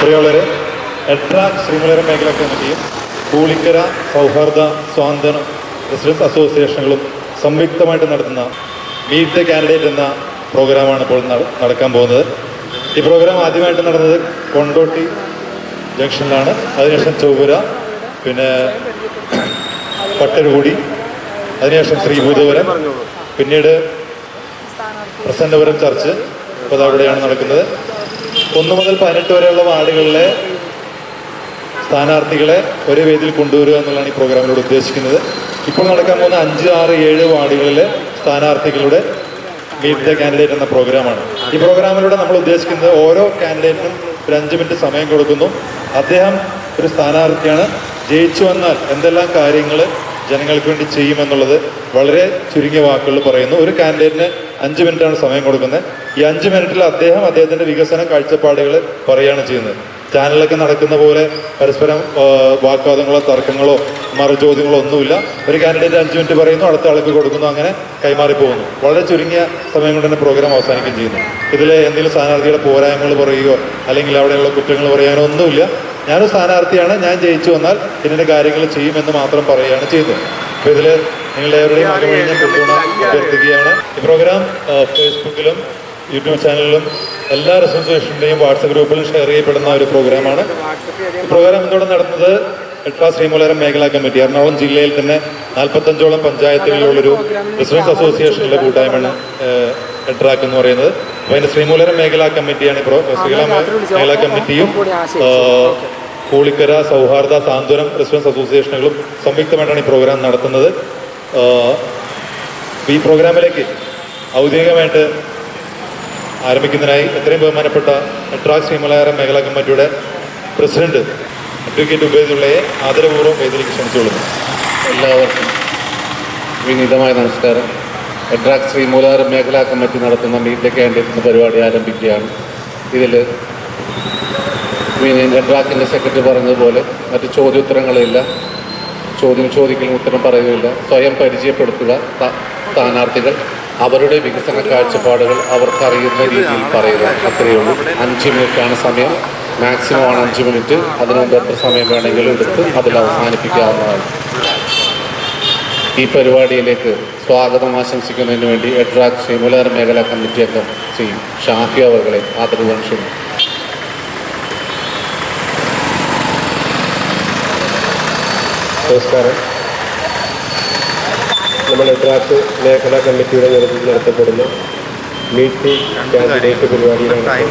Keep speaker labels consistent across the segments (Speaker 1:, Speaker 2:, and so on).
Speaker 1: പ്രിയമുള്ളവരെ എട്ട ശ്രീമലര മേഖലാ കമ്മിറ്റിയും കൂളിക്കര സൗഹാർദ്ദ സ്വാന്തനം റെസിഡൻസ് അസോസിയേഷനുകളും സംയുക്തമായിട്ട് നടത്തുന്ന മീറ്റ് ദ കാൻഡിഡേറ്റ് എന്ന പ്രോഗ്രാമാണ് ഇപ്പോൾ നടക്കാൻ പോകുന്നത്. ഈ പ്രോഗ്രാം ആദ്യമായിട്ട് നടന്നത് കൊണ്ടോട്ടി ജംഗ്ഷനിലാണ്. അതിനുശേഷം ചൊവ്വര പിന്നെ പട്ടരുകൂടി അതിനുശേഷം ശ്രീഭൂതപുരം പിന്നീട് പ്രസന്നപുരം ചർച്ച്. ഇപ്പോൾ അവിടെയാണ് നടക്കുന്നത്. ഒന്ന് മുതൽ പതിനെട്ട് വരെയുള്ള വാർഡുകളിലെ സ്ഥാനാർത്ഥികളെ ഒരേ വേദിയിൽ കൊണ്ടുവരിക എന്നുള്ളതാണ് ഈ പ്രോഗ്രാമിലൂടെ ഉദ്ദേശിക്കുന്നത്. ഇപ്പോൾ നടക്കാൻ പോകുന്ന അഞ്ച് ആറ് ഏഴ് വാർഡുകളിലെ സ്ഥാനാർത്ഥികളുടെ മീറ്റ് ദ കാൻഡിഡേറ്റ് എന്ന പ്രോഗ്രാമാണ്. ഈ പ്രോഗ്രാമിലൂടെ നമ്മൾ ഉദ്ദേശിക്കുന്നത് ഓരോ കാൻഡിഡേറ്റിനും ഒരു അഞ്ച് മിനിറ്റ് സമയം കൊടുക്കുന്നു. അദ്ദേഹം ഒരു സ്ഥാനാർത്ഥിയാണ്. ജയിച്ചു വന്നാൽ എന്തെല്ലാം കാര്യങ്ങൾ ജനങ്ങൾക്ക് വേണ്ടി ചെയ്യുമെന്നുള്ളത് വളരെ ചുരുങ്ങിയ വാക്കുകൾ പറയുന്നു. ഒരു കാൻഡിഡേറ്റിന് അഞ്ച് മിനിറ്റാണ് സമയം കൊടുക്കുന്നത്. ഈ അഞ്ച് മിനിറ്റിൽ അദ്ദേഹം അദ്ദേഹത്തിന്റെ വികസന കാഴ്ചപ്പാടുകൾ പറയുകയാണ് ചെയ്യുന്നത്. ചാനലൊക്കെ നടക്കുന്ന പോലെ പരസ്പരം വാക്വാദങ്ങളോ തർക്കങ്ങളോ മറുചോദ്യങ്ങളോ ഒന്നുമില്ല. ഒരു കാൻഡിഡേറ്റ് അഞ്ച് മിനിറ്റ് പറയുന്നു അടുത്ത ആൾക്ക് കൊടുക്കുന്നു അങ്ങനെ കൈമാറി പോകുന്നു. വളരെ ചുരുങ്ങിയ സമയം കൊണ്ട് തന്നെ പ്രോഗ്രാം അവസാനിക്കുകയും ചെയ്യുന്നു. ഇതിൽ എന്തെങ്കിലും സ്ഥാനാർത്ഥിയുടെ പോരായ്മകൾ പറയുകയോ അല്ലെങ്കിൽ അവിടെയുള്ള കുറ്റങ്ങൾ പറയാനോ ഒന്നുമില്ല. ഞാനൊരു സ്ഥാനാർത്ഥിയാണ് ഞാൻ ജയിച്ചു വന്നാൽ ഇതിന്റെ കാര്യങ്ങൾ ചെയ്യുമെന്ന് മാത്രം പറയുകയാണ് ചെയ്യുന്നത് അപ്പോൾ ഇതിൽ പിന്തുണ അഭ്യർത്ഥിക്കുകയാണ്. ഈ പ്രോഗ്രാം ഫേസ്ബുക്കിലും യൂട്യൂബ് ചാനലിലും എല്ലാ അസോസിയേഷന്റെയും വാട്സപ്പ് ഗ്രൂപ്പിലും ഷെയർ ചെയ്യപ്പെടുന്ന ഒരു പ്രോഗ്രാമാണ് ഈ പ്രോഗ്രാം ഇതോടെ നടന്നത് എട്രാ ശ്രീമൂലരം മേഖലാ കമ്മിറ്റി എറണാകുളം ജില്ലയിൽ തന്നെ നാൽപ്പത്തഞ്ചോളം പഞ്ചായത്തുകളിലുള്ളൊരു ബിസിനസ് അസോസിയേഷനിലെ കൂട്ടായ്മയാണ് എട്രാക്ക് എന്ന് പറയുന്നത്. അപ്പോൾ അതിന്റെ ശ്രീമൂലരം മേഖലാ കമ്മിറ്റിയാണ് ഇപ്പോൾ ശ്രീല മേഖലാ കമ്മിറ്റിയും കൂളിക്കര സൗഹാർദ്ദ സാന്ത്വനം റെസിഡൻസ് അസോസിയേഷനുകളും സംയുക്തമായിട്ടാണ് ഈ പ്രോഗ്രാം നടത്തുന്നത്. ഈ പ്രോഗ്രാമിലേക്ക് ഔദ്യോഗികമായിട്ട് ആരംഭിക്കുന്നതിനായി എത്രയും ബഹുമാനപ്പെട്ട മെട്രാസ് ശ്രീമലയാരം മേഖലാ കമ്മിറ്റിയുടെ പ്രസിഡന്റ് അഡ്വക്കേറ്റ് ഉബൈദുള്ളയെ ആദരപൂർവം വേദിയിലേക്ക് ക്ഷണിച്ചുകൊള്ളുന്നു.
Speaker 2: എല്ലാവർക്കും വിനീതമായ നമസ്കാരം. എഡ്രാക് ശ്രീ മൂലാരം മേഖലാ കമ്മിറ്റി നടത്തുന്ന മീറ്റ് ക്യാൻഡിൽ എന്ന പരിപാടി ആരംഭിക്കുകയാണ്. ഇതിൽ എഡ്രാക്കിന്റെ സെക്രട്ടറി പറഞ്ഞതുപോലെ മറ്റ് ചോദ്യോത്തരങ്ങളില്ല. ചോദ്യം ചോദിക്കലും ഉത്തരം പറയുകയില്ല. സ്വയം പരിചയപ്പെടുത്തുക സ്ഥാ- സ്ഥാനാർത്ഥികൾ അവരുടെ വികസന കാഴ്ചപ്പാടുകൾ അവർക്കറിയുന്ന രീതിയിൽ പറയുക. അത്രയേ ഉള്ളൂ. അഞ്ച് മിനിറ്റാണ് സമയം. മാക്സിമം ആണ് അഞ്ച് മിനിറ്റ്. അതിനുമുമ്പ് എത്ര സമയം വേണമെങ്കിലും എടുത്ത് അതിൽ അവസാനിപ്പിക്കാവുന്നതാണ്. ഈ പരിപാടിയിലേക്ക് സ്വാഗതം ആശംസിക്കുന്നതിന് വേണ്ടി എഡ്രാക് ശ്രീമുലാർ മേഖലാ കമ്മിറ്റി അംഗം ശ്രീ ഷാഫി അവകളെ ആദരവ്
Speaker 3: നമസ്കാരം. നമ്മുടെ ട്രാക്ക് മേഖലാ കമ്മിറ്റിയുടെ നേതൃത്വത്തിൽ നടത്തപ്പെടുന്ന മീറ്റ് കാൻഡിഡേറ്റ് പരിപാടിയിലാണ്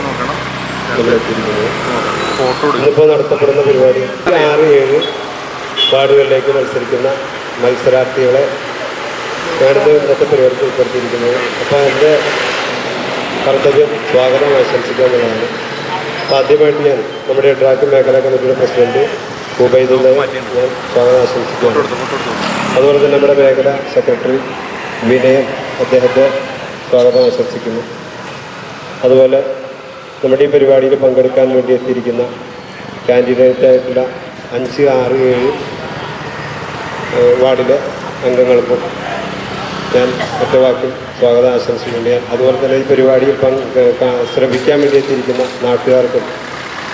Speaker 3: നമ്മൾ ഇന്നിപ്പോൾ നടത്തപ്പെടുന്ന പരിപാടി ആറ് ഏഴ് വാർഡുകളിലേക്ക് മത്സരിക്കുന്ന മത്സരാർത്ഥികളെ ആണ് ഇന്നത്തെ പരിപാടിക്ക് ഉൾപ്പെടുത്തിയിരിക്കുന്നത്. അപ്പോൾ എന്റെ കർത്തവ്യം സ്വാഗതം ആശംസിക്കുക എന്നുള്ളതാണ്. അപ്പോൾ ആദ്യമായിട്ട് ഞാൻ നമ്മുടെ ട്രാക്ക് മേഖലാ കമ്മിറ്റിയുടെ പ്രസിഡന്റ് ഉബൈദുള്ള സ്വാഗതം ആശംസിക്കുന്നു അതുപോലെ തന്നെ നമ്മുടെ മേഖല സെക്രട്ടറി വിനയൻ അദ്ദേഹത്തെ സ്വാഗതം ആശംസിക്കുന്നു അതുപോലെ നമ്മുടെ ഈ പരിപാടിയിൽ പങ്കെടുക്കാൻ വേണ്ടി എത്തിയിരിക്കുന്ന കാൻഡിഡേറ്റ് ആയിട്ടുള്ള അഞ്ച് ആറ് ഏഴ് വാർഡിലെ അംഗങ്ങൾക്കും ഞാൻ ഒറ്റ വാക്കിൽ സ്വാഗതം ആശംസിക്കുന്നുണ്ട് ഞാൻ അതുപോലെ തന്നെ ഈ പരിപാടിയിൽ പങ്ക് ശ്രമിക്കാൻ വേണ്ടി എത്തിയിരിക്കുന്ന നാട്ടുകാർക്കും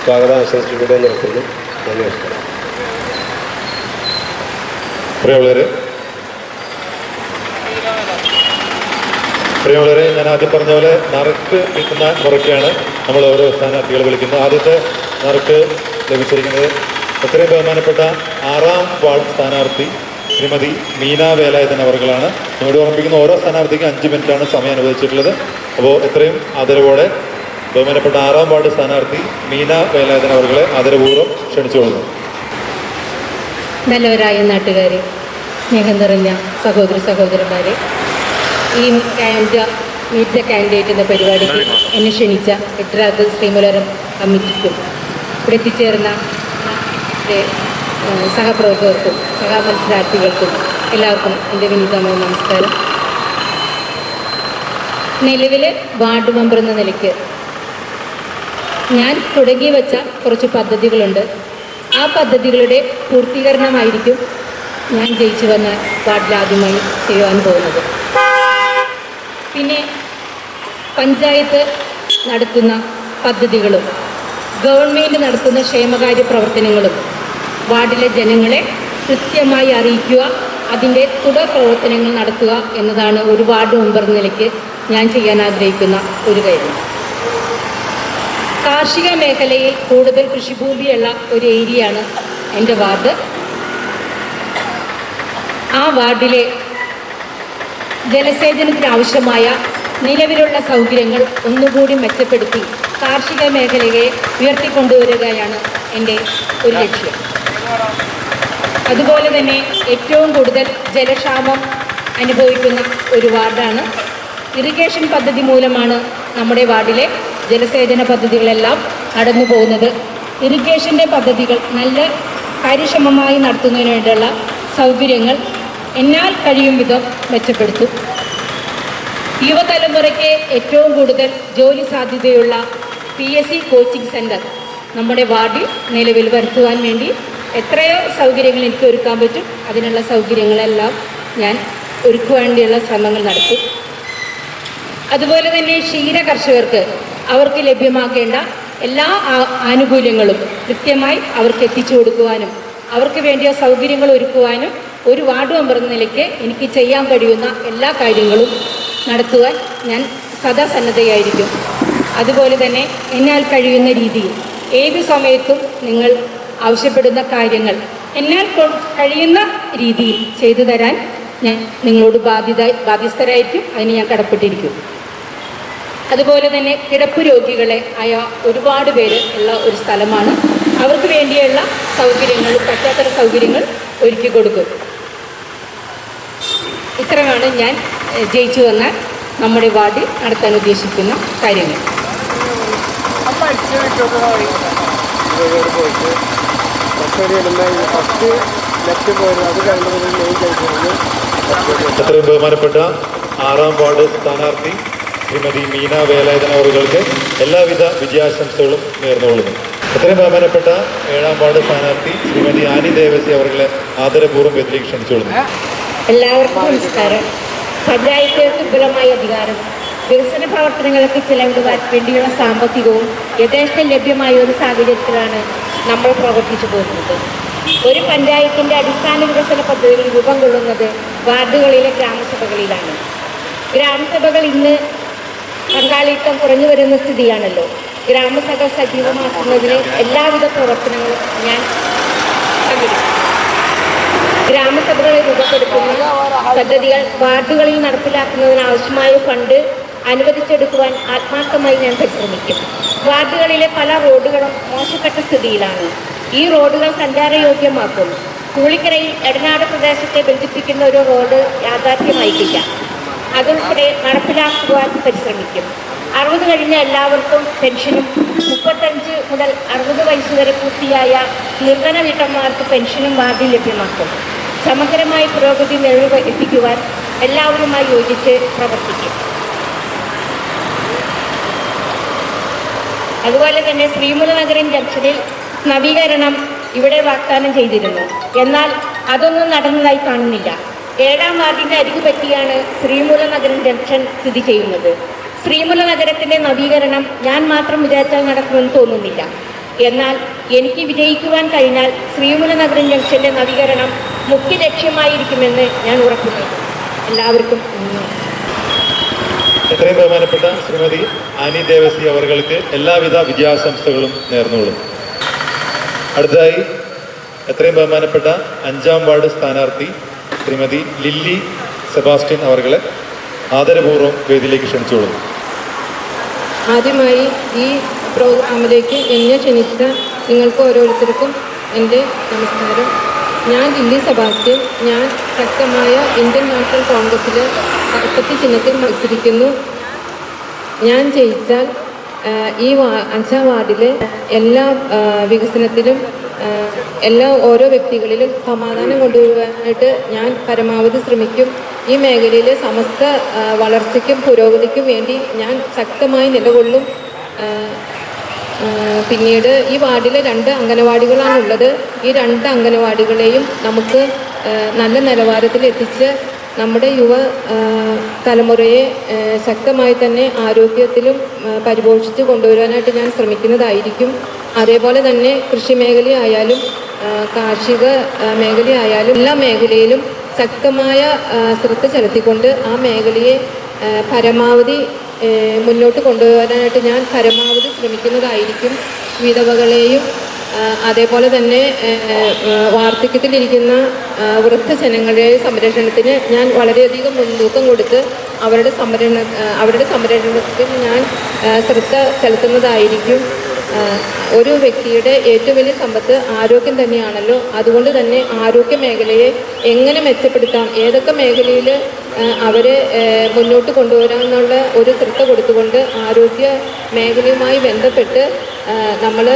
Speaker 3: സ്വാഗതം ആശംസിച്ചുകൊണ്ട് നിർത്തുന്നു. നന്ദി നമസ്കാരം.
Speaker 1: പ്രിയമുള്ളവരെ പ്രിയമുള്ളവരെ ഞാൻ ആദ്യം പറഞ്ഞ പോലെ നറുക്ക് കിട്ടുന്ന മുറയ്ക്കാണ് നമ്മൾ ഓരോ സ്ഥാനാർത്ഥികൾ വിളിക്കുന്നത്. ആദ്യത്തെ നറുക്ക് ലഭിച്ചിരിക്കുന്നത് എത്രയും ബഹുമാനപ്പെട്ട ആറാം വാർഡ് സ്ഥാനാർത്ഥി ശ്രീമതി മീന വേലായുധൻ അവർകളാണ്. നിങ്ങളോട് ഓർമ്മിപ്പിക്കുന്ന ഓരോ സ്ഥാനാർത്ഥിക്കും അഞ്ച് മിനിറ്റാണ് സമയം അനുവദിച്ചിട്ടുള്ളത്. അപ്പോൾ എത്രയും ആദരവോടെ ബഹുമാനപ്പെട്ട ആറാം വാർഡ് സ്ഥാനാർത്ഥി മീന വേലായുധൻ അവർകളെ ആദരപൂർവം ക്ഷണിച്ചുകൊള്ളുന്നു.
Speaker 4: നല്ലവരായ നാട്ടുകാർ സ്നേഹം നിറഞ്ഞ സഹോദര സഹോദരന്മാർ ഈ ക്യാൻഡ മീറ്റ് കാൻഡിഡേറ്റ് എന്ന പരിപാടിക്ക് എന്നെ ക്ഷണിച്ച എട്രാഗ് ശ്രീമലരം കമ്മിറ്റിക്കും ഇവിടെ എത്തിച്ചേർന്ന സഹപ്രവർത്തകർക്കും സഹമത്സരാർത്ഥികൾക്കും എല്ലാവർക്കും എന്റെ വിനീതമായ നമസ്കാരം. നിലവിൽ വാർഡ് മെമ്പർ എന്ന നിലയ്ക്ക് ഞാൻ തുടങ്ങി വെച്ച കുറച്ച് പദ്ധതികളുണ്ട്. ആ പദ്ധതികളുടെ പൂർത്തീകരണമായിരിക്കും ഞാൻ ജയിച്ചു വന്ന വാർഡിലാദ്യമായി ചെയ്യുവാൻ പോകുന്നത്. പിന്നെ പഞ്ചായത്ത് നടത്തുന്ന പദ്ധതികളും ഗവൺമെന്റ് നടത്തുന്ന ക്ഷേമകാര്യ പ്രവർത്തനങ്ങളും വാർഡിലെ ജനങ്ങളെ കൃത്യമായി അറിയിക്കുക അതിന്റെ തുടർ പ്രവർത്തനങ്ങൾ നടത്തുക എന്നതാണ് ഒരു വാർഡ് മെമ്പർ നിലയ്ക്ക് ഞാൻ ചെയ്യാൻ ആഗ്രഹിക്കുന്ന ഒരു കാര്യം. കാർഷിക മേഖലയിൽ കൂടുതൽ കൃഷിഭൂമിയുള്ള ഒരു ഏരിയയാണ് എന്റെ വാർഡ്. ആ വാർഡിലെ ജലസേചനത്തിന് ആവശ്യമായ നിലവിലുള്ള സൗകര്യങ്ങൾ ഒന്നുകൂടി മെച്ചപ്പെടുത്തി കാർഷിക മേഖലയെ ഉയർത്തിക്കൊണ്ടുവരികയാണ് എന്റെ ഒരു ലക്ഷ്യം. അതുപോലെ തന്നെ ഏറ്റവും കൂടുതൽ ജലക്ഷാമം അനുഭവിക്കുന്ന ഒരു വാർഡാണ്. ഇറിഗേഷൻ പദ്ധതി മൂലമാണ് നമ്മുടെ വാർഡിലെ ജലസേചന പദ്ധതികളെല്ലാം നടന്നു പോകുന്നത്. ഇറിഗേഷന്റെ പദ്ധതികൾ നല്ല കാര്യക്ഷമമായി നടത്തുന്നതിന് വേണ്ടിയുള്ള സൗകര്യങ്ങൾ എന്നാൽ കഴിയും വിധം മെച്ചപ്പെടുത്തും. യുവതലമുറയ്ക്ക് ഏറ്റവും കൂടുതൽ ജോലി സാധ്യതയുള്ള P S C coaching centre നമ്മുടെ വാർഡിൽ നിലവിൽ വരുത്തുവാൻ വേണ്ടി എത്രയോ സൗകര്യങ്ങൾ എനിക്ക് ഒരുക്കാൻ പറ്റും. അതിനുള്ള സൗകര്യങ്ങളെല്ലാം ഞാൻ ഒരുക്കുവാൻ വേണ്ടിയുള്ള ശ്രമങ്ങൾ നടത്തും. അതുപോലെ തന്നെ ക്ഷീര കർഷകർക്ക് അവർക്ക് ലഭ്യമാക്കേണ്ട എല്ലാ ആനുകൂല്യങ്ങളും കൃത്യമായി അവർക്ക് എത്തിച്ചു കൊടുക്കുവാനും അവർക്ക് വേണ്ടിയ സൗകര്യങ്ങൾ ഒരുക്കുവാനും ഒരു വാർഡ് മെമ്പർ എന്ന നിലയ്ക്ക് എനിക്ക് ചെയ്യാൻ കഴിയുന്ന എല്ലാ കാര്യങ്ങളും നടത്തുവാൻ ഞാൻ സദാ സന്നദ്ധയായിരിക്കും. അതുപോലെ തന്നെ എന്നാൽ കഴിയുന്ന രീതിയിൽ ഏത് സമയത്തും നിങ്ങൾ ആവശ്യപ്പെടുന്ന കാര്യങ്ങൾ എന്നാൽ കഴിയുന്ന രീതിയിൽ ചെയ്തു തരാൻ ഞാൻ നിങ്ങളോട് ബാധ്യത ബാധ്യസ്ഥരായിരിക്കും. അതിന് ഞാൻ കടപ്പെട്ടിരിക്കും. അതുപോലെ തന്നെ കിടപ്പ് രോഗികളെ ആയ ഒരുപാട് പേര് ഉള്ള ഒരു സ്ഥലമാണ്. അവർക്ക് വേണ്ടിയുള്ള സൗകര്യങ്ങൾ പശ്ചാത്തല സൗകര്യങ്ങൾ ഒരുക്കി കൊടുക്കും. ഇത്രയാണ് ഞാൻ ജയിച്ചു വന്നാൽ നമ്മുടെ വാർഡിൽ നടത്താൻ ഉദ്ദേശിക്കുന്ന കാര്യങ്ങൾ.
Speaker 1: എത്രയും ബഹുമാനപ്പെട്ട ആറാം വാർഡ് സ്ഥാനാർത്ഥി ശ്രീമതി മീന വേലായുധൻ അവറുകൾക്ക് എല്ലാവിധ വിജയാശംസകളും നേർന്നുകൊള്ളുന്നു. അത്രയും ബഹുമാനപ്പെട്ട ഏഴാം വാർഡ് സ്ഥാനാർത്ഥി ശ്രീമതി ആനി ദേവസി അവരുടെ ആദരപൂർവം വേദിയിലേക്ക് ക്ഷണിച്ചുകൊള്ളുന്നു
Speaker 4: എല്ലാവർക്കും നമസ്കാരം. പഞ്ചായത്തുകൾക്ക് വിപുലമായ അധികാരം വികസന പ്രവർത്തനങ്ങൾക്ക് ചെലവിടുവാൻ വേണ്ടിയുള്ള സാമ്പത്തികവും യഥേഷ്ടം ലഭ്യമായ ഒരു സാഹചര്യത്തിലാണ് നമ്മൾ പ്രവർത്തിച്ചു പോകുന്നത്. ഒരു പഞ്ചായത്തിന്റെ അടിസ്ഥാന വികസന പദ്ധതികൾ രൂപം കൊള്ളുന്നത് വാർഡുകളിലെ ഗ്രാമസഭകളിലാണ്. ഗ്രാമസഭകൾ ഇന്ന് പങ്കാളിത്തം കുറഞ്ഞു വരുന്ന സ്ഥിതിയാണല്ലോ. ഗ്രാമസഭ സജീവമാക്കുന്നതിന് എല്ലാവിധ പ്രവർത്തനങ്ങളും ഞാൻ ഗ്രാമസഭകളെ രൂപപ്പെടുത്തുന്ന പദ്ധതികൾ വാർഡുകളിൽ നടപ്പിലാക്കുന്നതിനാവശ്യമായ ഫണ്ട് അനുവദിച്ചെടുക്കുവാൻ ആത്മാർത്ഥമായി ഞാൻ പരിശ്രമിക്കും. വാർഡുകളിലെ പല റോഡുകളും മോശപ്പെട്ട സ്ഥിതിയിലാണ്. ഈ റോഡുകൾ സഞ്ചാരയോഗ്യമാക്കും. കൂളിക്കരയിൽ എടനാട് പ്രദേശത്തെ ബന്ധിപ്പിക്കുന്ന ഒരു റോഡ് യാഥാർത്ഥ്യമായിക്കില്ല അതുൾപ്പെടെ നടപ്പിലാക്കുവാൻ പരിശ്രമിക്കും. അറുപത് കഴിഞ്ഞ എല്ലാവർക്കും പെൻഷനും മുപ്പത്തഞ്ച് മുതൽ അറുപത് വയസ്സ് വരെ പൂർത്തിയായ നിർധന വീട്ടമ്മമാർക്ക് പെൻഷനും വാർഡിൽ ലഭ്യമാക്കും. സമഗ്രമായ പുരോഗതി നിലവ് എത്തിക്കുവാൻ എല്ലാവരുമായി യോജിച്ച് പ്രവർത്തിക്കും. അതുപോലെ തന്നെ ശ്രീമുല നഗരം ജംഗ്ഷനിൽ നവീകരണം ഇവിടെ വാഗ്ദാനം ചെയ്തിരുന്നു. എന്നാൽ അതൊന്നും നടന്നതായി കാണുന്നില്ല. ഏഴാം വാർഡിന്റെ അരികു പറ്റിയാണ് ശ്രീമുല നഗരം ജംഗ്ഷൻ സ്ഥിതി ചെയ്യുന്നത്. ശ്രീമുല നഗരത്തിന്റെ നവീകരണം ഞാൻ മാത്രം വിചാരിച്ചാൽ നടക്കുമെന്ന് തോന്നുന്നില്ല. എന്നാൽ എനിക്ക് വിജയിക്കുവാൻ കഴിഞ്ഞാൽ ശ്രീമുല നഗരം ജംഗ്ഷന്റെ നവീകരണം മുഖ്യ ലക്ഷ്യമായിരിക്കുമെന്ന് ഞാൻ ഉറപ്പുന്നു എല്ലാവർക്കും
Speaker 1: എത്രയും ബഹുമാനപ്പെട്ട ശ്രീമതി ആനി ദേവസി അവർക്ക് എല്ലാവിധ വിജയാശംസകളും നേർന്നുകൊള്ളും അടുത്തതായി എത്രയും ബഹുമാനപ്പെട്ട അഞ്ചാം വാർഡ് സ്ഥാനാർത്ഥി ശ്രീമതി ലില്ലി സെബാസ്റ്റ്യൻ അവർകളെ ആദരപൂർവം വേദിയിലേക്ക് ക്ഷണിച്ചുകൊള്ളുന്നു.
Speaker 5: ആദ്യമായി ഈ പ്രോഗ്രാമിലേക്ക് എന്നെ ക്ഷണിച്ച നിങ്ങൾക്ക് ഓരോരുത്തർക്കും എന്റെ നമസ്കാരം. ഞാൻ ലില്ലി സെബാസ്റ്റ്യൻ. ഞാൻ ശക്തമായ ഇന്ത്യൻ നാഷണൽ കോൺഗ്രസിലെ കറുപ്പത്തി ചിഹ്നത്തിൽ മത്സരിക്കുന്നു. ഞാൻ ജയിച്ചാൽ ഈ അഞ്ചാം വാർഡിലെ എല്ലാ വികസനത്തിലും എല്ലാ ഓരോ വ്യക്തികളിലും സമാധാനം കൊണ്ടുവരുവാനായിട്ട് ഞാൻ പരമാവധി ശ്രമിക്കും. ഈ മേഖലയിലെ സമസ്ത വളർച്ചയ്ക്കും പുരോഗതിക്കും വേണ്ടി ഞാൻ ശക്തമായി നിലകൊള്ളും. പിന്നീട് ഈ വാർഡിലെ രണ്ട് അംഗനവാടികളാണുള്ളത്. ഈ രണ്ട് അംഗനവാടികളെയും നമുക്ക് നല്ല നിലവാരത്തിൽ എത്തിച്ച് നമ്മുടെ യുവ തലമുറയെ ശക്തമായി തന്നെ ആരോഗ്യത്തിലും പരിപോഷിച്ച് കൊണ്ടുവരാനായിട്ട് ഞാൻ ശ്രമിക്കുന്നതായിരിക്കും. അതേപോലെ തന്നെ കൃഷി മേഖലയായാലും കാർഷിക മേഖലയായാലും എല്ലാ മേഖലയിലും ശക്തമായ ശ്രദ്ധ ചെലുത്തിക്കൊണ്ട് ആ മേഖലയെ പരമാവധി മുന്നോട്ട് കൊണ്ടുപോകാനായിട്ട് ഞാൻ പരമാവധി ശ്രമിക്കുന്നതായിരിക്കും. വിധവകളെയും അതേപോലെ തന്നെ വാർദ്ധക്യത്തിലിരിക്കുന്ന വൃദ്ധജനങ്ങളുടെ സംരക്ഷണത്തിന് ഞാൻ വളരെയധികം മുൻതൂക്കം കൊടുത്ത് അവരുടെ സംരക്ഷണ അവരുടെ സംരക്ഷണത്തിൽ ഞാൻ ശ്രദ്ധ ചെലുത്തുന്നതായിരിക്കും. ഒരു വ്യക്തിയുടെ ഏറ്റവും വലിയ സമ്പത്ത് ആരോഗ്യം തന്നെയാണല്ലോ. അതുകൊണ്ട് തന്നെ ആരോഗ്യ മേഖലയെ എങ്ങനെ മെച്ചപ്പെടുത്താം? ഏതൊക്കെ മേഖലയിൽ അവരെ മുന്നോട്ട് കൊണ്ടുവരാമെന്നുള്ള ഒരു ശ്രദ്ധ കൊടുത്തുകൊണ്ട് ആരോഗ്യ മേഖലയുമായി ബന്ധപ്പെട്ട് നമ്മൾ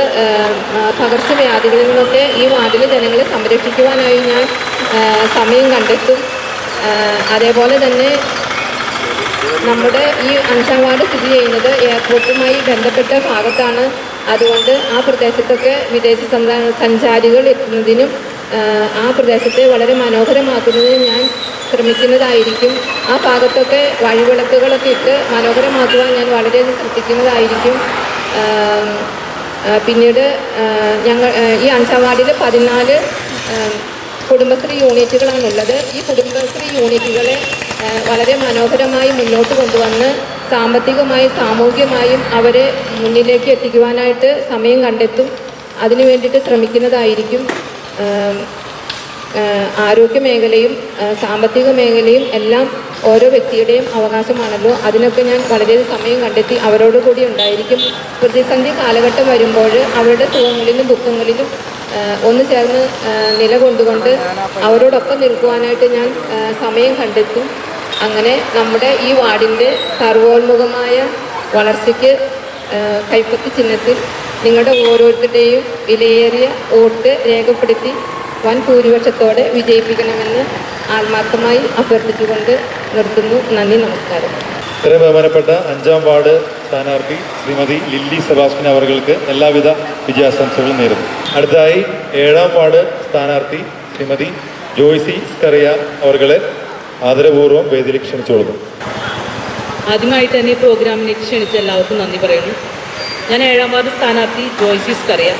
Speaker 5: പകർച്ചവ്യാധികളിൽ നിന്നൊക്കെ ഈ വാർഡിലെ ജനങ്ങളെ സംരക്ഷിക്കുവാനായി ഞാൻ സമയം കണ്ടെത്തും. അതേപോലെ തന്നെ നമ്മുടെ ഈ അഞ്ചാം വാർഡ് സ്ഥിതി ചെയ്യുന്നത് എയർപോർട്ടുമായി ബന്ധപ്പെട്ട ഭാഗത്താണ് അതുകൊണ്ട് ആ പ്രദേശത്തൊക്കെ വിദേശ സഞ്ചാ- സഞ്ചാരികൾ എത്തുന്നതിനും ആ, പ്രദേശത്തെ വളരെ മനോഹരമാക്കുന്നതിനും ഞാൻ ശ്രമിക്കുന്നതായിരിക്കും. ആ ഭാഗത്തൊക്കെ വഴിവിളക്കുകളൊക്കെ ഇട്ട് മനോഹരമാക്കുവാൻ ഞാൻ വളരെയധികം ശ്രദ്ധിക്കുന്നതായിരിക്കും. പിന്നീട് ഞങ്ങൾ ഈ അഞ്ചാം വാർഡിൽ പതിനാല് കുടുംബശ്രീ യൂണിറ്റുകളാണുള്ളത്. ഈ കുടുംബശ്രീ യൂണിറ്റുകളെ വളരെ മനോഹരമായി മുന്നോട്ട് കൊണ്ടുവന്ന് സാമ്പത്തികമായും സാമൂഹികമായും അവരെ മുന്നിലേക്ക് എത്തിക്കുവാനായിട്ട് സമയം കണ്ടെത്തും. അതിനു വേണ്ടിയിട്ട് ശ്രമിക്കുന്നതായിരിക്കും. ആരോഗ്യ മേഖലയും സാമ്പത്തിക മേഖലയും എല്ലാം ഓരോ വ്യക്തിയുടെയും അവകാശമാണല്ലോ. അതിനൊക്കെ ഞാൻ വളരെ സമയം കണ്ടെത്തി അവരോട് കൂടി ഉണ്ടായിരിക്കും. പ്രതിസന്ധി കാലഘട്ടം വരുമ്പോൾ അവരുടെ സുഖങ്ങളിലും ദുഃഖങ്ങളിലും ഒന്ന് ചേർന്ന് നിലകൊണ്ടുകൊണ്ട് അവരോടൊപ്പം നിൽക്കുവാനായിട്ട് ഞാൻ സമയം കണ്ടെത്തും. അങ്ങനെ നമ്മുടെ ഈ വാർഡിന്റെ സർവോന്മുഖമായ വളർച്ചയ്ക്ക് കൈപ്പത്ത് ചിഹ്നത്തിൽ നിങ്ങളുടെ ഓരോരുത്തരുടെയും വിലയേറിയ വോട്ട് രേഖപ്പെടുത്തി വൻ ഭൂരിപക്ഷത്തോടെ വിജയിപ്പിക്കണമെന്ന് ആത്മാർത്ഥമായി അഭ്യർത്ഥിച്ചുകൊണ്ട് നിർത്തുന്നു. നന്ദി നമസ്കാരം.
Speaker 1: ഇത്രയും ബഹുമാനപ്പെട്ട അഞ്ചാം വാർഡ് സ്ഥാനാർത്ഥി ശ്രീമതി ലില്ലി സെബാസ്റ്റിൻ അവർക്ക് എല്ലാവിധ വിജയാശംസകളും നേരുന്നു. അടുത്തതായി ഏഴാം വാർഡ് സ്ഥാനാർത്ഥി ശ്രീമതി ജോയ്സി സ്കറിയ അവർകളെ ആദരപൂർവം വേദിയിലേക്ക് ക്ഷണിച്ചു കൊടുക്കും.
Speaker 6: ആദ്യമായിട്ട് തന്നെ പ്രോഗ്രാമിനെ ക്ഷണിച്ച എല്ലാവർക്കും നന്ദി പറയുന്നു. ഞാൻ ഏഴാം വാർഡ് സ്ഥാനാർത്ഥി ജോയ്സിസ് കറിയ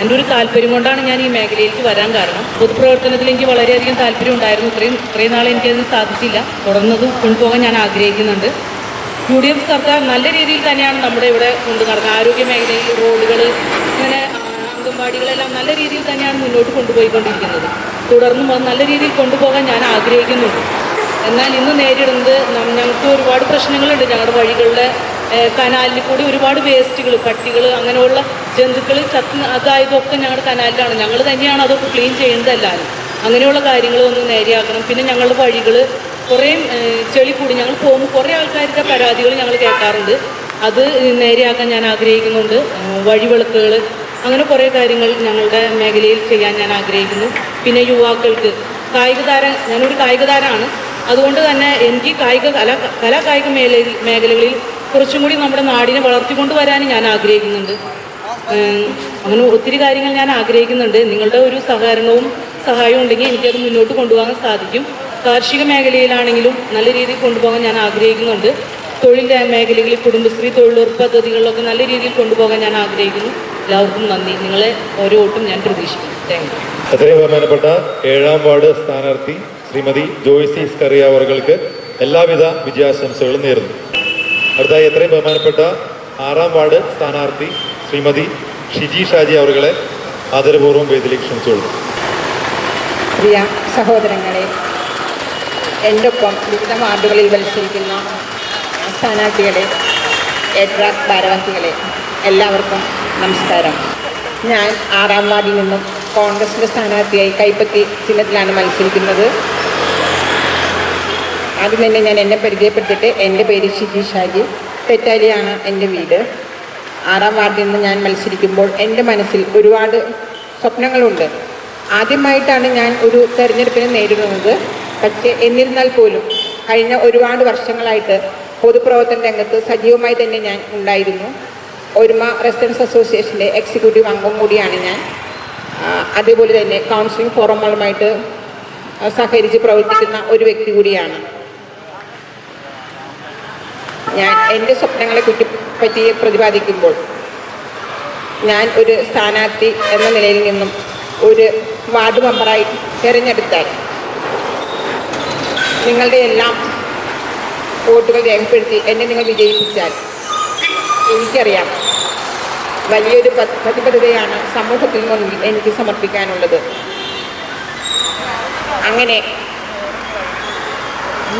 Speaker 6: എന്റെ ഒരു താല്പര്യം കൊണ്ടാണ് ഞാൻ ഈ മേഖലയിലേക്ക് വരാൻ കാരണം. പൊതുപ്രവർത്തനത്തിൽ എനിക്ക് വളരെയധികം താല്പര്യം ഉണ്ടായിരുന്നു. ഇത്രയും ഇത്രയും നാളെ എനിക്കതിന് സാധിച്ചില്ല. തുടർന്നത് കൊണ്ടുപോകാൻ ഞാൻ ആഗ്രഹിക്കുന്നുണ്ട്. യു ഡി എഫ് സർക്കാർ നല്ല രീതിയിൽ തന്നെയാണ് നമ്മുടെ ഇവിടെ കൊണ്ടു നടന്നത് ആരോഗ്യ മേഖലയിൽ റോഡുകൾ ഇങ്ങനെ അംഗൻവാടികളെല്ലാം നല്ല രീതിയിൽ തന്നെയാണ് മുന്നോട്ട് കൊണ്ടുപോയിക്കൊണ്ടിരിക്കുന്നത്. തുടർന്നും അത് നല്ല രീതിയിൽ കൊണ്ടുപോകാൻ ഞാൻ ആഗ്രഹിക്കുന്നുണ്ട്. എന്നാൽ ഇന്ന് നേരിടുന്നത് ഞങ്ങൾക്ക് ഒരുപാട് പ്രശ്നങ്ങളുണ്ട്. ഞങ്ങളുടെ വഴികളിലെ കനാലിൽ കൂടി ഒരുപാട് വേസ്റ്റുകൾ പട്ടികൾ അങ്ങനെയുള്ള ജന്തുക്കൾ ചത്ത് അതായതൊക്കെ ഞങ്ങളുടെ കനാലിലാണ്. ഞങ്ങൾ തന്നെയാണ് അതൊക്കെ ക്ലീൻ ചെയ്യുന്നതല്ലാലും അങ്ങനെയുള്ള കാര്യങ്ങളൊന്ന് നേരെയാക്കണം. പിന്നെ ഞങ്ങളുടെ വഴികൾ കുറേ ചെളി കൂടി. ഞങ്ങൾ പോകുമ്പോൾ കുറേ ആൾക്കാരുടെ പരാതികൾ ഞങ്ങൾ കേൾക്കാറുണ്ട്. അത് നേരെയാക്കാൻ ഞാൻ ആഗ്രഹിക്കുന്നുണ്ട്. വഴി വഴിവിളക്കുകൾ അങ്ങനെ കുറേ കാര്യങ്ങൾ ഞങ്ങളുടെ മേഖലയിൽ ചെയ്യാൻ ഞാൻ ആഗ്രഹിക്കുന്നു. പിന്നെ യുവാക്കൾക്ക് കായിക താരം ഞാനൊരു കായിക താരമാണ് അതുകൊണ്ട് തന്നെ എനിക്ക് കായിക കല കലാ കായിക മേഖലയിൽ മേഖലകളിൽ കുറച്ചും കൂടി നമ്മുടെ നാടിനെ വളർത്തിക്കൊണ്ട് വരാനും ഞാൻ ആഗ്രഹിക്കുന്നുണ്ട്. അങ്ങനെ ഒത്തിരി കാര്യങ്ങൾ ഞാൻ ആഗ്രഹിക്കുന്നുണ്ട്. നിങ്ങളുടെ ഒരു സഹകരണവും സഹായവും ഉണ്ടെങ്കിൽ എനിക്കത് മുന്നോട്ട് കൊണ്ടുപോകാൻ സാധിക്കും. കാർഷിക മേഖലയിലാണെങ്കിലും നല്ല രീതിയിൽ കൊണ്ടുപോകാൻ ഞാൻ ആഗ്രഹിക്കുന്നുണ്ട്. തൊഴിൽ മേഖലകളിൽ കുടുംബശ്രീ തൊഴിലുറപ്പ് പദ്ധതികളിലൊക്കെ നല്ല രീതിയിൽ കൊണ്ടുപോകാൻ ഞാൻ ആഗ്രഹിക്കുന്നു. എല്ലാവർക്കും നന്ദി. നിങ്ങളെ ഓരോ ഞാൻ പ്രതീക്ഷിക്കുന്നു. താങ്ക് യു
Speaker 1: അത്രയും ബഹുമാനപ്പെട്ട ഏഴാം വാർഡ് സ്ഥാനാർത്ഥി ശ്രീമതി ജോയ്സി സ്കറിയ അവർക്ക് എല്ലാവിധ വിജയാശംസകളും നേരുന്നു. അടുത്തായി എത്രയും ബഹുമാനപ്പെട്ട ആറാം വാർഡ് സ്ഥാനാർത്ഥി ശ്രീമതി ഷിജി ഷാജി അവരെ ആദരപൂർവം വേദിയിലേക്ക്
Speaker 7: ക്ഷണിച്ചുകൊള്ളു സഹോദരങ്ങളെ എന്റെ ഒപ്പം വിവിധ വാർഡുകളിൽ മത്സരിക്കുന്ന സ്ഥാനാർത്ഥികളെ എഡ്രാക് ഭാരവാഹികളെ എല്ലാവർക്കും നമസ്കാരം. ഞാൻ ആറാം വാർഡിൽ നിന്നും കോൺഗ്രസിന്റെ സ്ഥാനാർത്ഥിയായി കൈപ്പത്തി ചിഹ്നത്തിലാണ് മത്സരിക്കുന്നത്. ആദ്യം തന്നെ ഞാൻ എന്നെ പരിചയപ്പെടുത്തിയിട്ട് എന്റെ പേര് ഷിജി ഷാജി. തെറ്റാലിയാണ് എന്റെ വീട്. ആറാം വാർഡിൽ നിന്ന് ഞാൻ മത്സരിക്കുമ്പോൾ എന്റെ മനസ്സിൽ ഒരുപാട് സ്വപ്നങ്ങളുണ്ട്. ആദ്യമായിട്ടാണ് ഞാൻ ഒരു തെരഞ്ഞെടുപ്പിനെ നേരിടുന്നത്. പക്ഷേ എന്നിരുന്നാൽ പോലും കഴിഞ്ഞ ഒരുപാട് വർഷങ്ങളായിട്ട് പൊതുപ്രവർത്തന രംഗത്ത് സജീവമായി തന്നെ ഞാൻ ഉണ്ടായിരുന്നു. ഒരുമ റെസിഡൻസ് അസോസിയേഷന്റെ എക്സിക്യൂട്ടീവ് അംഗം കൂടിയാണ് ഞാൻ. അതേപോലെ തന്നെ കൗൺസിലിംഗ് ഫോറങ്ങളുമായിട്ട് സഹകരിച്ച് പ്രവർത്തിക്കുന്ന ഒരു വ്യക്തി കൂടിയാണ്. ഞാൻ എന്റെ സ്വപ്നങ്ങളെ കുറ്റി പറ്റി പ്രതിപാദിക്കുമ്പോൾ ഞാൻ ഒരു സ്ഥാനാർത്ഥി എന്ന നിലയിൽ നിന്നും ഒരു വാർഡ് മെമ്പറായി തിരഞ്ഞെടുത്താൽ നിങ്ങളുടെ എല്ലാം വോട്ടുകൾ രേഖപ്പെടുത്തി എന്നെ നിങ്ങൾ വിജയിപ്പിച്ചാൽ എനിക്കറിയാം വലിയൊരു പ്രതിബദ്ധതയാണ് സമൂഹത്തിൽ മുന്നിൽ എനിക്ക് സമർപ്പിക്കാനുള്ളത്. അങ്ങനെ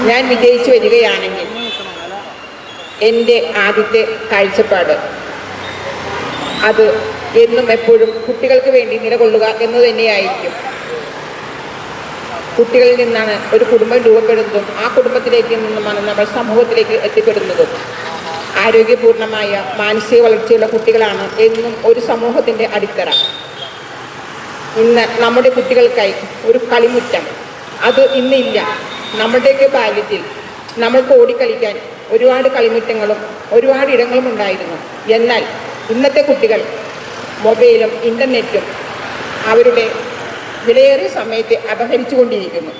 Speaker 7: ഞാൻ വിജയിച്ചു വരികയാണെങ്കിൽ എന്റെ ആദ്യത്തെ കാഴ്ചപ്പാട്. അത് എന്നും എപ്പോഴും കുട്ടികൾക്ക് വേണ്ടി നിലകൊള്ളുക എന്ന് തന്നെയായിരിക്കും. കുട്ടികളിൽ നിന്നാണ് ഒരു കുടുംബം രൂപപ്പെടുന്നതും ആ കുടുംബത്തിലേക്ക് നിന്നുമാണ് നമ്മൾ സമൂഹത്തിലേക്ക് എത്തിപ്പെടുന്നതും. ആരോഗ്യപൂർണമായ മാനസിക വളർച്ചയുള്ള കുട്ടികളാണ് എന്നും ഒരു സമൂഹത്തിന്റെ അടിത്തറ. ഇന്ന് നമ്മുടെ കുട്ടികൾക്കായി ഒരു കളിമുറ്റം. അത് ഇന്നില്ല. നമ്മുടെയൊക്കെ ബാല്യത്തിൽ നമ്മൾക്ക് ഓടിക്കളിക്കാൻ ഒരുപാട് കളിമുറ്റങ്ങളും ഒരുപാട് ഇടങ്ങളും ഉണ്ടായിരുന്നു. എന്നാൽ ഇന്നത്തെ കുട്ടികൾ മൊബൈലും ഇന്റർനെറ്റും അവരുടെ വിലയേറിയ സമയത്തെ അപഹരിച്ചുകൊണ്ടിരിക്കുന്നു.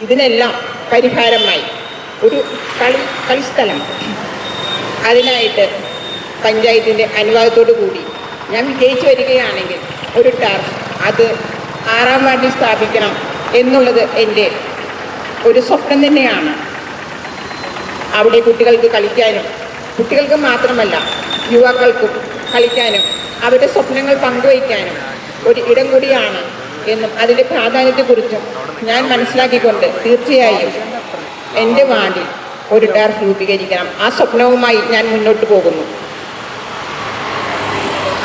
Speaker 7: ഇതിനെല്ലാം പരിഹാരമായി ഒരു കളി കളിസ്ഥലം. അതിനായിട്ട് പഞ്ചായത്തിന്റെ അനുവാദത്തോടു കൂടി ഞാൻ വിജയിച്ചു വരികയാണെങ്കിൽ ഒരു ടാർഫ് അത് ആറാം വാർഡിൽ സ്ഥാപിക്കണം എന്നുള്ളത് എന്റെ ഒരു സ്വപ്നം തന്നെയാണ്. അവിടെ കുട്ടികൾക്ക് കളിക്കാനും കുട്ടികൾക്ക് മാത്രമല്ല യുവാക്കൾക്കും കളിക്കാനും അവരുടെ സ്വപ്നങ്ങൾ പങ്കുവയ്ക്കാനും ഒരു ഇടം കൂടിയാണ് എന്നും അതിന്റെ പ്രാധാന്യത്തെക്കുറിച്ചും ഞാൻ മനസ്സിലാക്കിക്കൊണ്ട് തീർച്ചയായും എന്റെ വാർഡിൽ ഒരു ടർഫ് രൂപീകരിക്കണം. ആ സ്വപ്നവുമായി ഞാൻ മുന്നോട്ട് പോകുന്നു.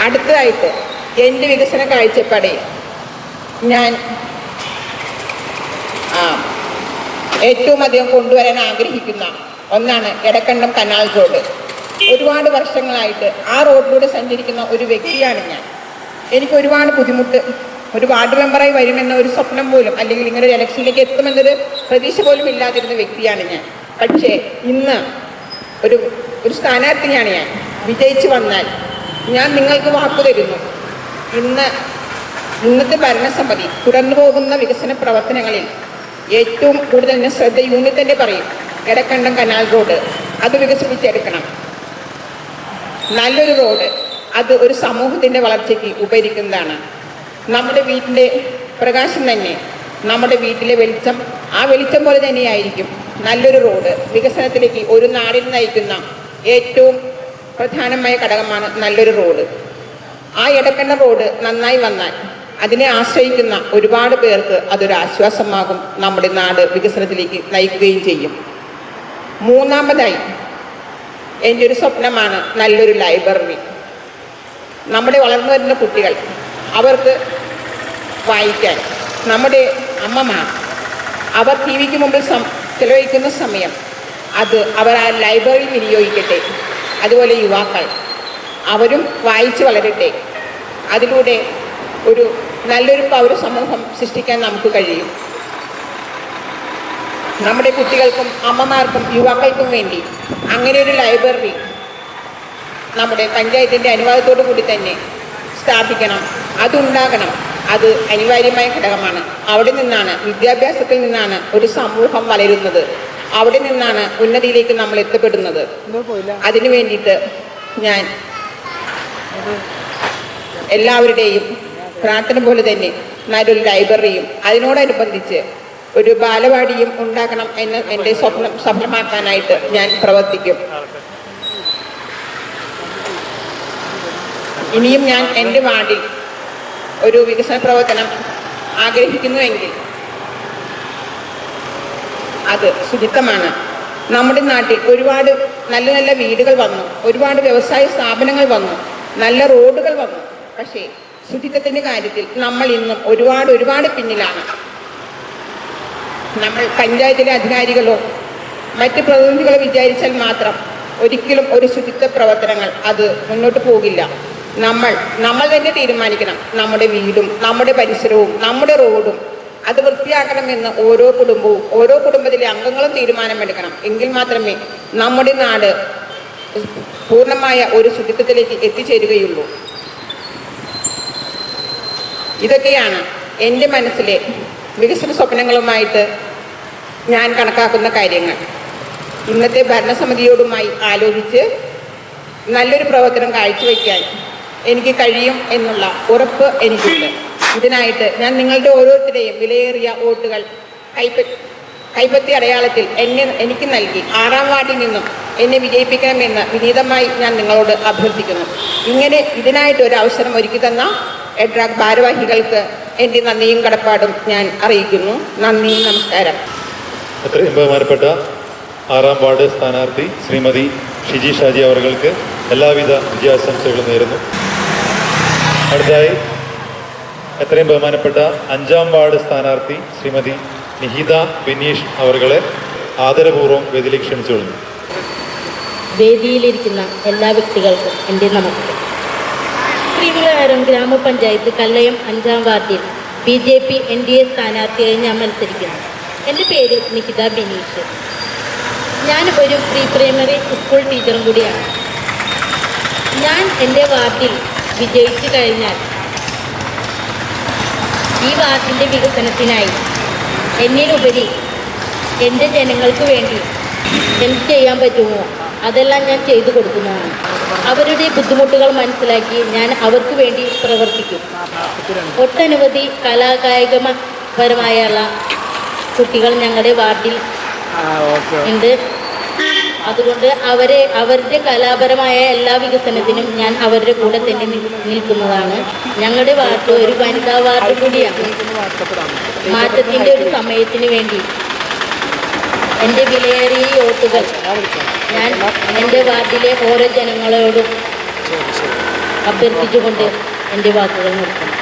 Speaker 7: അടുത്തതായിട്ട് എന്റെ വികസന കാഴ്ചപ്പാടെ ഞാൻ ഏറ്റവും അധികം കൊണ്ടുവരാൻ ആഗ്രഹിക്കുന്ന ഒന്നാണ് എടക്കണ്ടം കനാൽ റോഡ്. ഒരുപാട് വർഷങ്ങളായിട്ട് ആ റോഡിലൂടെ സഞ്ചരിക്കുന്ന ഒരു വ്യക്തിയാണ് ഞാൻ. എനിക്ക് ഒരുപാട് ബുദ്ധിമുട്ട് ഒരു വാർഡ് മെമ്പറായി വരുമെന്ന ഒരു സ്വപ്നം പോലും അല്ലെങ്കിൽ ഇങ്ങനെ ഒരു ഇലക്ഷനിലേക്ക് എത്തുമെന്നൊരു പ്രതീക്ഷ പോലും ഇല്ലാതിരുന്ന വ്യക്തിയാണ് ഞാൻ. പക്ഷേ ഇന്ന് ഒരു ഒരു സ്ഥാനാർത്ഥിയാണ് ഞാൻ. വിജയിച്ചു വന്നാൽ ഞാൻ നിങ്ങൾക്ക് വാക്കു തരുന്നു. ഇന്ന് ഇന്നത്തെ ഭരണസമിതി തുടർന്നു പോകുന്ന വികസന പ്രവർത്തനങ്ങളിൽ ഏറ്റവും കൂടുതൽ ശ്രദ്ധ യൂണിറ്റ് തന്നെ പറയും. Edakkandam canal road. അത് വികസിപ്പിച്ചെടുക്കണം. നല്ലൊരു റോഡ്. അത് ഒരു സമൂഹത്തിന്റെ വളർച്ചയ്ക്ക് ഉപകരിക്കുന്നതാണ്. നമ്മുടെ വീട്ടിന്റെ പ്രകാശം തന്നെ നമ്മുടെ വീട്ടിലെ വെളിച്ചം ആ വെളിച്ചം പോലെ തന്നെയായിരിക്കും നല്ലൊരു റോഡ്. വികസനത്തിലേക്ക് ഒരു നാടിന് നയിക്കുന്ന ഏറ്റവും പ്രധാനമായ ഘടകമാണ് നല്ലൊരു റോഡ്. ആ ഇടക്കണ്ണ റോഡ് നന്നായി വന്നാൽ അതിനെ ആശ്രയിക്കുന്ന ഒരുപാട് പേർക്ക് അതൊരു ആശ്വാസമാകും നമ്മുടെ നാട് വികസനത്തിലേക്ക് നയിക്കുകയും ചെയ്യും. മൂന്നാമതായി എന്റെ ഒരു സ്വപ്നമാണ് നല്ലൊരു ലൈബ്രറി നമ്മുടെ വളർന്നു വരുന്ന കുട്ടികൾ അവർക്ക് വായിക്കാൻ. നമ്മുടെ അമ്മമാർ അവർ ടി വിക്ക് മുമ്പിൽ സം ചെലവഴിക്കുന്ന സമയം അത് അവർ ആ ലൈബ്രറി വിനിയോഗിക്കട്ടെ. അതുപോലെ യുവാക്കൾ അവരും വായിച്ച് വളരട്ടെ. അതിലൂടെ ഒരു നല്ലൊരു പൗരസമൂഹം സൃഷ്ടിക്കാൻ നമുക്ക് കഴിയും. നമ്മുടെ കുട്ടികൾക്കും അമ്മമാർക്കും യുവാക്കൾക്കും വേണ്ടി അങ്ങനെ ഒരു ലൈബ്രറി നമ്മുടെ പഞ്ചായത്തിന്റെ അനുവാദത്തോടു കൂടി തന്നെ സ്ഥാപിക്കണം. അതുണ്ടാകണം. അത് അനിവാര്യമായ ഘടകമാണ്. അവിടെ നിന്നാണ് വിദ്യാഭ്യാസത്തിൽ നിന്നാണ് ഒരു സമൂഹം വളരുന്നത്. അവിടെ നിന്നാണ് ഉന്നതിയിലേക്ക് നമ്മൾ എത്തപ്പെടുന്നത്. അതിനു വേണ്ടിയിട്ട് ഞാൻ എല്ലാവരുടെയും പ്രാർത്ഥന പോലെ തന്നെ നല്ലൊരു ലൈബ്രറിയും അതിനോടനുബന്ധിച്ച് ഒരു ബാലവാടിയും ഉണ്ടാക്കണം എന്ന് എന്റെ സ്വപ്നം സഫലമാക്കാനായിട്ട് ഞാൻ പ്രവർത്തിക്കും. ഇനിയും ഞാൻ എന്റെ വാർഡിൽ ഒരു വികസന പ്രവർത്തനം ആഗ്രഹിക്കുന്നുവെങ്കിൽ അത് ശുചിത്വമാണ്. നമ്മുടെ നാട്ടിൽ ഒരുപാട് നല്ല നല്ല വീടുകൾ വന്നു ഒരുപാട് വ്യവസായ സ്ഥാപനങ്ങൾ വന്നു നല്ല റോഡുകൾ വന്നു. പക്ഷേ ശുചിത്വത്തിന്റെ കാര്യത്തിൽ നമ്മൾ ഇന്നും ഒരുപാട് ഒരുപാട് പിന്നിലാണ്. നമ്മൾ പഞ്ചായത്തിലെ അധികാരികളോ മറ്റ് പ്രതിനിധികളോ വിചാരിച്ചാൽ മാത്രം ഒരിക്കലും ഒരു ശുചിത്വ പ്രവർത്തനങ്ങൾ അത് മുന്നോട്ട് പോകില്ല. നമ്മൾ നമ്മൾ തന്നെ തീരുമാനിക്കണം നമ്മുടെ വീടും നമ്മുടെ പരിസരവും നമ്മുടെ റോഡും അത് വൃത്തിയാക്കണമെന്ന് ഓരോ കുടുംബവും ഓരോ കുടുംബത്തിലെ അംഗങ്ങളും തീരുമാനമെടുക്കണം. എങ്കിൽ മാത്രമേ നമ്മുടെ നാട് പൂർണമായ ഒരു ശുചിത്വത്തിലേക്ക് എത്തിച്ചേരുകയുള്ളൂ. ഇതൊക്കെയാണ് എന്റെ മനസ്സിലെ വികസന സ്വപ്നങ്ങളുമായിട്ട് ഞാൻ കണക്കാക്കുന്ന കാര്യങ്ങൾ. ഇന്നത്തെ ഭരണസമിതിയോടുമായി ആലോചിച്ച് നല്ലൊരു പ്രവർത്തനം കാഴ്ചവെക്കാൻ എനിക്ക് കഴിയും എന്നുള്ള ഉറപ്പ് എനിക്കുണ്ട്. ഇതിനായിട്ട് ഞാൻ നിങ്ങളുടെ ഓരോരുത്തരെയും വിലയേറിയ വോട്ടുകൾ കൈപ്പ കൈപ്പത്തി അടയാളത്തിൽ എന്നെ എനിക്ക് നൽകി ആറാം വാർഡിൽ നിന്നും എന്നെ വിജയിപ്പിക്കണമെന്ന് വിനീതമായി ഞാൻ നിങ്ങളോട് അഭ്യർത്ഥിക്കുന്നു. ഇങ്ങനെ ഇതിനായിട്ട് ഒരു അവസരം ഒരുക്കി തന്ന എഡ്രാക് ഭാരവാഹികൾക്ക് എന്റെ നന്ദിയും കടപ്പാടും ഞാൻ അറിയിക്കുന്നു. നന്ദി നമസ്കാരം.
Speaker 1: അത്രയും ബഹുമാനപ്പെട്ട ആറാം വാർഡ് സ്ഥാനാർത്ഥി ശ്രീമതി ഷിജി ഷാജി അവർക്ക് എല്ലാവിധ വിജയാശംസകളും നേരുന്നു. അടുത്തായി എത്രയും ബഹുമാനപ്പെട്ട അഞ്ചാം വാർഡ് സ്ഥാനാർത്ഥി ശ്രീമതി നിഹിത ബിനീഷ് അവരെ ആദരപൂർവം വേദിയിലേക്ക് ക്ഷണിച്ചു
Speaker 8: വേദിയിലിരിക്കുന്ന എല്ലാ വ്യക്തികൾക്കും എന്റെ നമസ്കാരം. ശ്രീവിളാരം ഗ്രാമപഞ്ചായത്ത് കല്ലയം അഞ്ചാം വാർഡിൽ B J P N D A സ്ഥാനാർത്ഥിയായി ഞാൻ മത്സരിക്കുന്നു. എന്റെ പേര് നിഹിത ബിനീഷ്. ഞാൻ ഒരു പ്രീ പ്രൈമറി സ്കൂൾ ടീച്ചറും കൂടിയാണ്. ഞാൻ എന്റെ വാർഡിൽ വിജയിച്ചു കഴിഞ്ഞാൽ ഈ വാർഡിന്റെ വികസനത്തിനായി എന്നിലുപരി എന്റെ ജനങ്ങൾക്ക് വേണ്ടി എന്ത് ചെയ്യാൻ പറ്റുമോ അതെല്ലാം ഞാൻ ചെയ്തു കൊടുക്കുന്നതാണ്. അവരുടെ ബുദ്ധിമുട്ടുകൾ മനസ്സിലാക്കി ഞാൻ അവർക്ക് വേണ്ടി പ്രവർത്തിക്കും. ഒട്ടനവധി കലാകായികപരമായുള്ള കുട്ടികൾ ഞങ്ങളുടെ വാർഡിൽ ഉണ്ട്. അതുകൊണ്ട് അവരെ അവരുടെ കലാപരമായ എല്ലാ വികസനത്തിനും ഞാൻ അവരുടെ കൂടെ തന്നെ നിൽക്കുന്നതാണ്. ഞങ്ങളുടെ വാർഡ് ഒരു വനിതാ വാർഡ് കൂടിയാണ്. മാറ്റത്തിന്റെ ഒരു സമയത്തിന് വേണ്ടി. എന്റെ വിലയേറിയ വോട്ടുകൾ ഞാൻ എന്റെ വാർഡിലെ ഓരോ ജനങ്ങളോടും അഭ്യർത്ഥിച്ചുകൊണ്ട് എന്റെ വാക്കുകൾ നിർത്തുന്നു.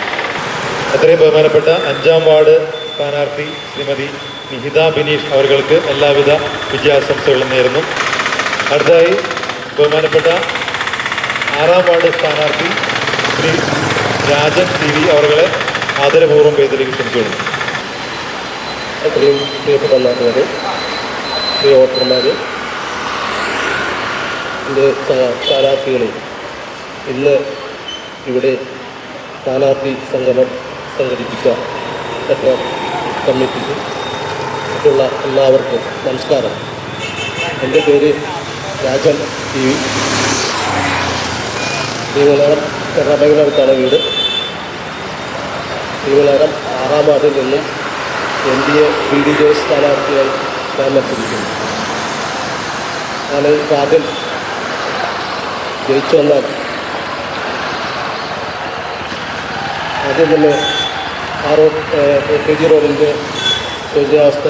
Speaker 1: അത്രയും ബഹുമാനപ്പെട്ട അഞ്ചാം വാർഡ് സ്ഥാനാർത്ഥി ശ്രീമതി നിഹിത ബിനീഷ് അവർക്ക് എല്ലാവിധ വിജയാശംസകളും നേരുന്നു. അടുത്തതായി ബഹുമാനപ്പെട്ട ആറാം വാർഡ് സ്ഥാനാർത്ഥി ശ്രീ രാജൻ ടി വി അവരെ ആദരപൂർവം വേദിയിലേക്ക് ക്ഷണിച്ചുകൊള്ളുന്നു.
Speaker 9: അത്രയും പ്രിയപ്പെട്ട പ്രിയ വോട്ടർമാർ എന്റെ സ്ഥാനാർത്ഥികളെ ഇന്ന് ഇവിടെ സ്ഥാനാർത്ഥി സംഗമം സംഘടിപ്പിച്ച എത്ര കമ്മിറ്റിക്ക് മറ്റുള്ള എല്ലാവർക്കും നമസ്കാരം. എന്റെ പേര് രാജൻ ടി വി. തിരുവനന്തപുരം കർണാടകയിലടുത്താണ് വീട്. തിരുവനന്തപുരം ആറാം വാർഡിൽ നിന്നും N D A B D J സ്ഥാനാർത്ഥിയായി ഞാൻ ആലോചിച്ച് ആദ്യം ജയിച്ചു വന്നാൽ ആദ്യം തന്നെ ആ റോഡ് കെ ജി റോഡിന്റെ ശോചനാവസ്ഥ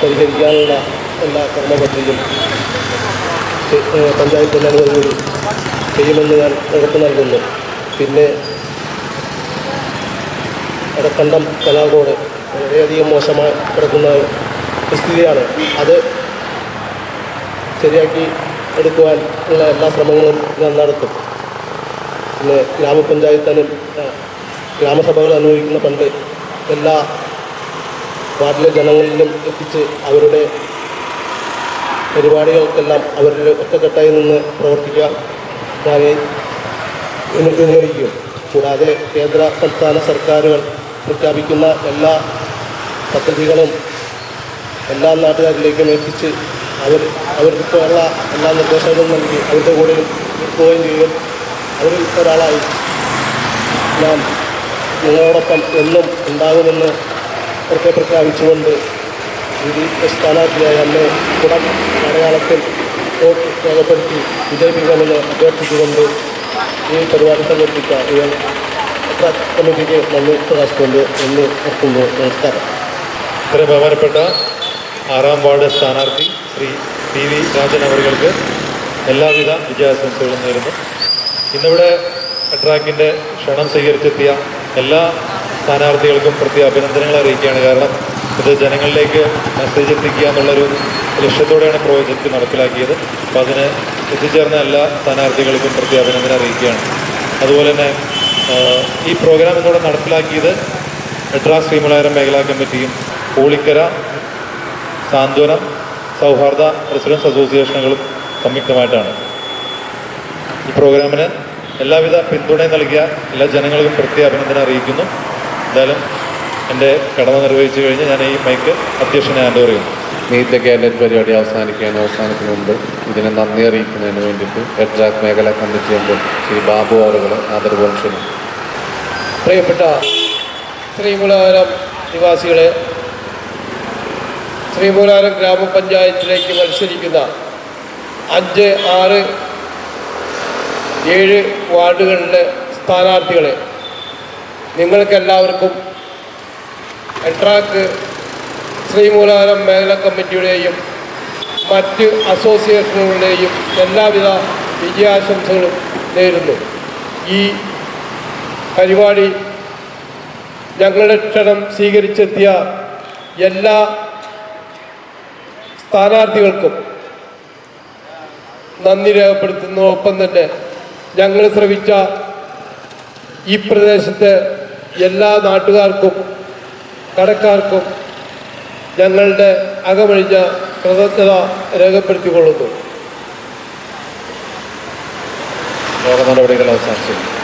Speaker 9: പരിഹരിക്കാനുള്ള എല്ലാ കർമ്മപദ്ധതിയും പഞ്ചായത്ത് അനുമതിയോട് ചെയ്യുമെന്ന് ഞാൻ ഉറപ്പ് നൽകുന്നു. പിന്നെ എടക്കണ്ടം കനാൽ റോഡ് വളരെയധികം മോശമായി കിടക്കുന്ന സ്ഥിതിയാണ്. അത് ശരിയാക്കി എടുക്കുവാൻ ഉള്ള എല്ലാ ശ്രമങ്ങളും ഞാൻ നടത്തും. പിന്നെ ഗ്രാമപഞ്ചായത്തിനും ഗ്രാമസഭകൾ അനുഭവിക്കുന്ന പണ്ട് എല്ലാ വാർഡിലെ ജനങ്ങളിലും എത്തിച്ച് അവരുടെ പരിപാടികൾക്കെല്ലാം അവരുടെ ഒറ്റക്കെട്ടായി നിന്ന് പ്രവർത്തിക്കാൻ ഞാൻ വിനിയോഗിക്കും കൂടാതെ കേന്ദ്ര സംസ്ഥാന സർക്കാരുകൾ പ്രഖ്യാപിക്കുന്ന എല്ലാ പദ്ധതികളും എല്ലാ നാട്ടുകാരിലേക്കും എത്തിച്ച് അവർ അവർക്കുള്ള എല്ലാ നിർദ്ദേശങ്ങളും നൽകി അവരുടെ കൂടെ പോവുകയും ചെയ്യും. അവരിൽ ഒരാളായി ഞാൻ നിങ്ങളോടൊപ്പം എന്നും ഉണ്ടാകുമെന്ന് ഉറക്കെ പ്രഖ്യാപിച്ചുകൊണ്ട് ഈ സ്ഥാനാർത്ഥിയായ എന്നെ കുടം മലയാളത്തിൽ വോട്ട് രേഖപ്പെടുത്തി വിജയിപ്പിക്കണമെന്ന് അഭ്യർത്ഥിച്ചുകൊണ്ട് ഈ പരിപാടി സംഘടിപ്പിച്ച ഇവർ കമ്മിറ്റിക്ക് നന്ദി പ്രകാശിച്ചുകൊണ്ട് എന്ന് നിർത്തുന്നു നമസ്കാരം.
Speaker 1: ഇത്രയും ബഹുമാനപ്പെട്ട ആറാം വാർഡ് സ്ഥാനാർത്ഥി ശ്രീ പി വി രാജൻ അവർക്ക് എല്ലാവിധ വിജയാശംസകളും നേരുന്നു. ഇന്നിവിടെ ട്രാക്കിന്റെ ക്ഷണം സ്വീകരിച്ചെത്തിയ എല്ലാ സ്ഥാനാർത്ഥികൾക്കും പ്രത്യേക അഭിനന്ദനങ്ങൾ അറിയിക്കുകയാണ്. കാരണം ഇത് ജനങ്ങളിലേക്ക് മെസ്സേജ് എത്തിക്കുക എന്നുള്ളൊരു ലക്ഷ്യത്തോടെയാണ് പ്രോജക്റ്റ് നടപ്പിലാക്കിയത്. അപ്പോൾ അതിന് എത്തിച്ചേർന്ന എല്ലാ സ്ഥാനാർത്ഥികൾക്കും പ്രത്യേക അഭിനന്ദനം അറിയിക്കുകയാണ്. അതുപോലെ തന്നെ ഈ പ്രോഗ്രാം ഇതോടെ നടപ്പിലാക്കിയത് മെഡ്രാസ് ശ്രീമലായിരം മേഖലാ കമ്മിറ്റിയും പൂളിക്കര സാന്ത്വനം സൗഹാർദ്ദ റെസിഡൻസ് അസോസിയേഷനുകളും സംയുക്തമായിട്ടാണ്. ഈ പ്രോഗ്രാമിന് എല്ലാവിധ പിന്തുണയും നൽകിയ എല്ലാ ജനങ്ങൾക്കും പ്രത്യേക അഭിനന്ദനം അറിയിക്കുന്നു. എന്തായാലും എന്റെ കടമ നിർവഹിച്ചു കഴിഞ്ഞ് ഞാൻ ഈ മൈക്ക് അധ്യക്ഷനെ ഹാൻഡ് ഓവർ ചെയ്യുന്നു.
Speaker 2: മീറ്റ് പരിപാടി അവസാനിക്കാൻ അവസാനത്തിന് മുമ്പ് ഇതിനെ നന്ദി അറിയിക്കുന്നതിന് വേണ്ടിയിട്ട് എഡ്രാക് മേഖല കമ്മിറ്റി അംഗം ശ്രീ ബാബു അവറുകളെ ആദരപൂർവം ക്ഷണിക്കുന്നു.
Speaker 10: പ്രിയപ്പെട്ട ശ്രീമൂലാരം നിവാസികളെ ശ്രീമൂലാരം ഗ്രാമപഞ്ചായത്തിലേക്ക് മത്സരിക്കുന്ന അഞ്ച് ആറ് ഏഴ് വാർഡുകളിലെ സ്ഥാനാർത്ഥികളെ നിങ്ങൾക്കെല്ലാവർക്കും എട്രാക്ക് ശ്രീമൂലാരം മേഖലാ കമ്മിറ്റിയുടെയും മറ്റ് അസോസിയേഷനുകളുടെയും എല്ലാവിധ വിജയാശംസകളും നേരുന്നു. ഈ പരിപാടി ഞങ്ങളുടെ ക്ഷണം സ്വീകരിച്ചെത്തിയ എല്ലാ സ്ഥാനാർത്ഥികൾക്കും നന്ദി രേഖപ്പെടുത്തുന്നു ഒപ്പം തന്നെ ഞങ്ങൾ ശ്രമിച്ച ഈ പ്രദേശത്തെ എല്ലാ നാട്ടുകാർക്കും കടക്കാർക്കും ഞങ്ങളുടെ അകമഴിഞ്ഞ കൃതജ്ഞത രേഖപ്പെടുത്തിക്കൊള്ളുന്നു.
Speaker 2: നടപടികൾ അവസാനിച്ചു.